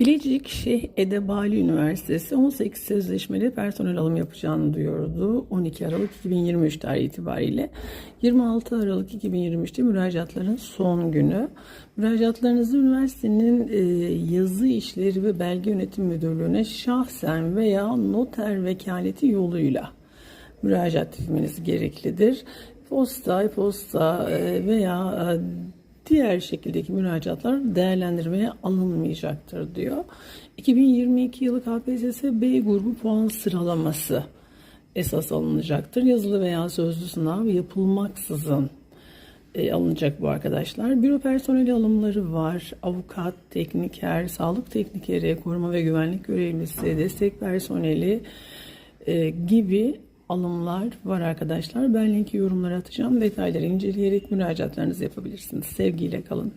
Bilecik Şeyh Edebali Üniversitesi 18 sözleşmeli personel alım yapacağını duyurdu. 12 Aralık 2023 tarihi itibariyle 26 Aralık 2023'te müracaatların son günü. Müracaatlarınızı üniversitenin e, yazı işleri ve belge yönetim müdürlüğüne şahsen veya noter vekaleti yoluyla müracaat etmeniz gereklidir. Posta, posta e, veya e, diğer şekildeki müracaatlar değerlendirmeye alınmayacaktır diyor. 2022 yılı KPSS B grubu puan sıralaması esas alınacaktır. Yazılı veya sözlü sınav yapılmaksızın e, alınacak bu arkadaşlar. Büro personeli alımları var. Avukat, tekniker, sağlık teknikeri, koruma ve güvenlik görevlisi, destek personeli e, gibi alımlar var arkadaşlar. Ben linki yorumlara atacağım. Detayları inceleyerek müracaatlarınızı yapabilirsiniz. Sevgiyle kalın.